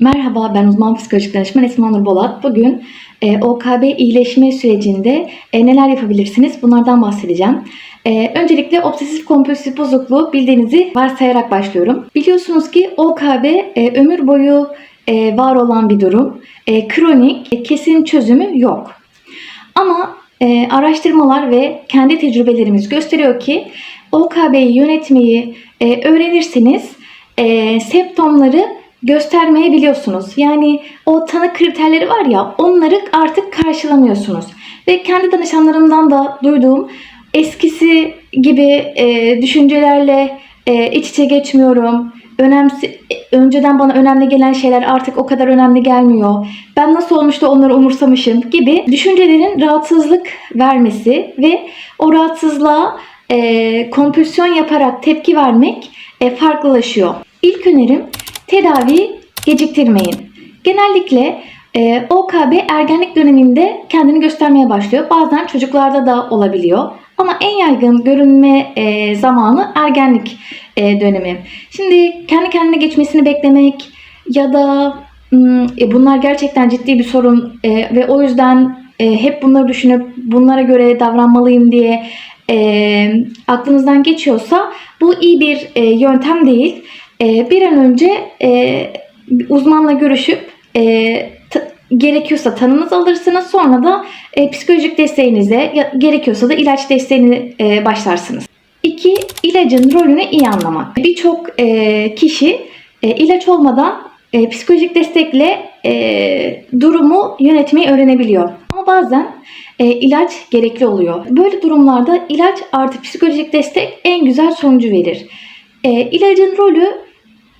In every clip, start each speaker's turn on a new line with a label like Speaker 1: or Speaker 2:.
Speaker 1: Merhaba, ben uzman psikolojik danışman Esma Nur Bolat. Bugün e, OKB iyileşme sürecinde e, neler yapabilirsiniz bunlardan bahsedeceğim. E, öncelikle obsesif kompulsif bozukluğu bildiğinizi varsayarak başlıyorum. Biliyorsunuz ki OKB e, ömür boyu e, var olan bir durum. E, kronik, e, kesin çözümü yok. Ama e, araştırmalar ve kendi tecrübelerimiz gösteriyor ki OKB'yi yönetmeyi e, öğrenirseniz e, semptomları göstermeyebiliyorsunuz. Yani o tanı kriterleri var ya onları artık karşılamıyorsunuz. Ve kendi danışanlarımdan da duyduğum eskisi gibi e, düşüncelerle e, iç içe geçmiyorum. Önemsi, önceden bana önemli gelen şeyler artık o kadar önemli gelmiyor. Ben nasıl olmuş da onları umursamışım gibi düşüncelerin rahatsızlık vermesi ve o rahatsızlığa e, kompülsiyon yaparak tepki vermek e, farklılaşıyor. İlk önerim tedavi geciktirmeyin. Genellikle e, OKB ergenlik döneminde kendini göstermeye başlıyor. Bazen çocuklarda da olabiliyor. Ama en yaygın görünme e, zamanı ergenlik e, dönemi. Şimdi kendi kendine geçmesini beklemek ya da e, bunlar gerçekten ciddi bir sorun e, ve o yüzden e, hep bunları düşünüp bunlara göre davranmalıyım diye e, aklınızdan geçiyorsa bu iyi bir e, yöntem değil. E, bir an önce e, uzmanla görüşüp e, gerekiyorsa tanınız alırsınız. Sonra da e, psikolojik desteğinize ya, gerekiyorsa da ilaç desteğini e, başlarsınız. İki, ilacın rolünü iyi anlamak. Birçok e, kişi e, ilaç olmadan e, psikolojik destekle e, durumu yönetmeyi öğrenebiliyor. Ama bazen e, ilaç gerekli oluyor. Böyle durumlarda ilaç artı psikolojik destek en güzel sonucu verir. E, ilacın rolü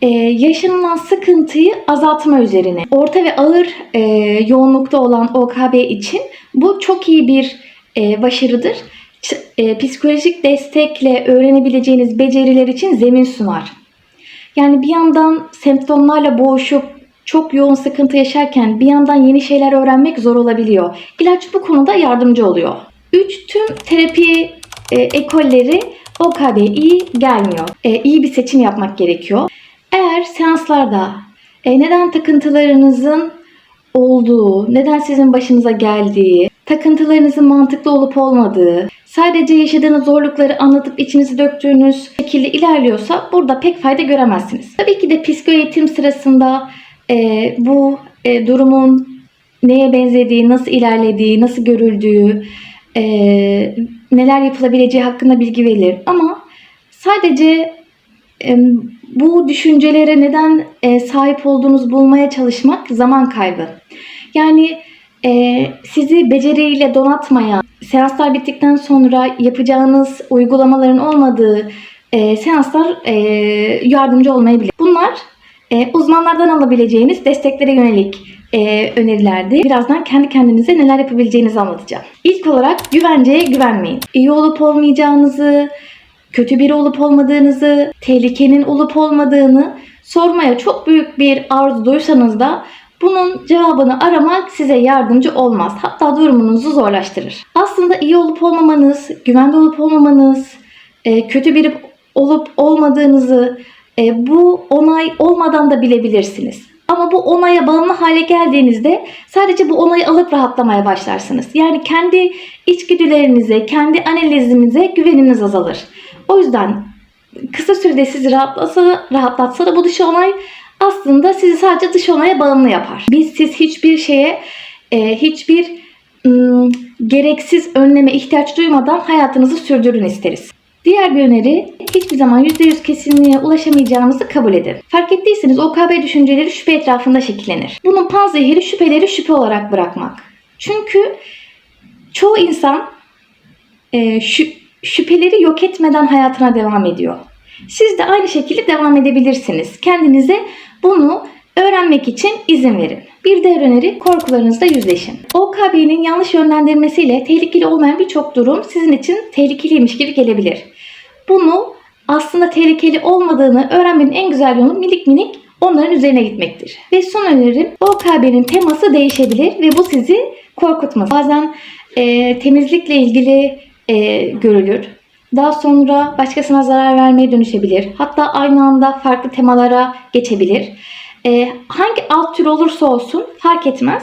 Speaker 1: e, yaşanılan sıkıntıyı azaltma üzerine. Orta ve ağır e, yoğunlukta olan OKB için bu çok iyi bir e, başarıdır. Ç- e, psikolojik destekle öğrenebileceğiniz beceriler için zemin sunar. Yani bir yandan semptomlarla boğuşup çok yoğun sıkıntı yaşarken bir yandan yeni şeyler öğrenmek zor olabiliyor. İlaç bu konuda yardımcı oluyor. 3. Tüm terapi e, ekolleri OKB iyi gelmiyor. E, iyi bir seçim yapmak gerekiyor. Eğer seanslarda e, neden takıntılarınızın olduğu, neden sizin başınıza geldiği, takıntılarınızın mantıklı olup olmadığı, sadece yaşadığınız zorlukları anlatıp içinizi döktüğünüz şekilde ilerliyorsa burada pek fayda göremezsiniz. Tabii ki de psiko eğitim sırasında e, bu e, durumun neye benzediği, nasıl ilerlediği, nasıl görüldüğü, e, neler yapılabileceği hakkında bilgi verilir. Ama sadece e, bu düşüncelere neden e, sahip olduğunuz bulmaya çalışmak zaman kaybı. Yani e, sizi beceriyle donatmayan, seanslar bittikten sonra yapacağınız uygulamaların olmadığı e, seanslar e, yardımcı olmayabilir. Bunlar e, uzmanlardan alabileceğiniz desteklere yönelik e, önerilerdi. Birazdan kendi kendinize neler yapabileceğinizi anlatacağım. İlk olarak güvenceye güvenmeyin. İyi olup olmayacağınızı, kötü biri olup olmadığınızı, tehlikenin olup olmadığını sormaya çok büyük bir arzu duysanız da bunun cevabını aramak size yardımcı olmaz. Hatta durumunuzu zorlaştırır. Aslında iyi olup olmamanız, güvende olup olmamanız, e, kötü biri olup olmadığınızı e, bu onay olmadan da bilebilirsiniz. Ama bu onaya bağımlı hale geldiğinizde sadece bu onayı alıp rahatlamaya başlarsınız. Yani kendi içgüdülerinize, kendi analizinize güveniniz azalır. O yüzden kısa sürede sizi rahatlasa, rahatlatsa da bu dış onay aslında sizi sadece dış onaya bağımlı yapar. Biz siz hiçbir şeye, e, hiçbir ım, gereksiz önleme ihtiyaç duymadan hayatınızı sürdürün isteriz. Diğer bir öneri hiçbir zaman %100 kesinliğe ulaşamayacağınızı kabul edin. Fark ettiyseniz OKB düşünceleri şüphe etrafında şekillenir. Bunun panzehiri şüpheleri şüphe olarak bırakmak. Çünkü çoğu insan e, şü- şüpheleri yok etmeden hayatına devam ediyor. Siz de aynı şekilde devam edebilirsiniz. Kendinize bunu öğrenmek için izin verin. Bir diğer öneri korkularınızla yüzleşin. OKB'nin yanlış yönlendirmesiyle tehlikeli olmayan birçok durum sizin için tehlikeliymiş gibi gelebilir. Bunu aslında tehlikeli olmadığını öğrenmenin en güzel yolu minik minik onların üzerine gitmektir. Ve son önerim OKB'nin teması değişebilir ve bu sizi korkutmaz. Bazen e, temizlikle ilgili e, görülür. Daha sonra başkasına zarar vermeye dönüşebilir. Hatta aynı anda farklı temalara geçebilir. e, hangi alt tür olursa olsun fark etmez.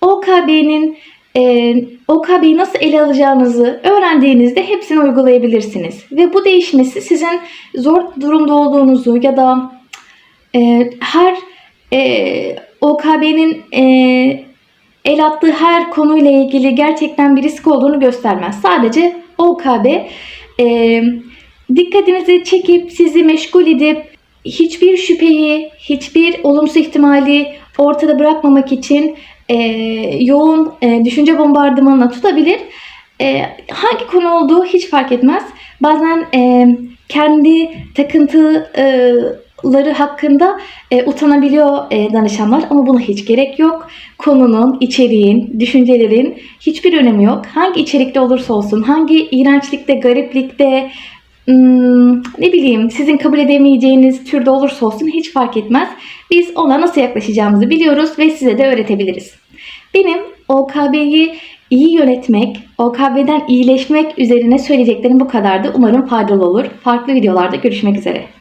Speaker 1: OKB'nin e, OKB'yi nasıl ele alacağınızı öğrendiğinizde hepsini uygulayabilirsiniz. Ve bu değişmesi sizin zor durumda olduğunuzu ya da e, her e, OKB'nin e, el attığı her konuyla ilgili gerçekten bir risk olduğunu göstermez. Sadece OKB e, dikkatinizi çekip sizi meşgul edip hiçbir şüpheyi, hiçbir olumsuz ihtimali ortada bırakmamak için e, yoğun e, düşünce bombardımanına tutabilir. E, hangi konu olduğu hiç fark etmez. Bazen e, kendi takıntıları hakkında e, utanabiliyor e, danışanlar ama buna hiç gerek yok. Konunun, içeriğin, düşüncelerin hiçbir önemi yok. Hangi içerikte olursa olsun, hangi iğrençlikte, gariplikte, hmm, ne bileyim sizin kabul edemeyeceğiniz türde olursa olsun hiç fark etmez. Biz ona nasıl yaklaşacağımızı biliyoruz ve size de öğretebiliriz. Benim OKB'yi iyi yönetmek, OKB'den iyileşmek üzerine söyleyeceklerim bu kadardı. Umarım faydalı olur. Farklı videolarda görüşmek üzere.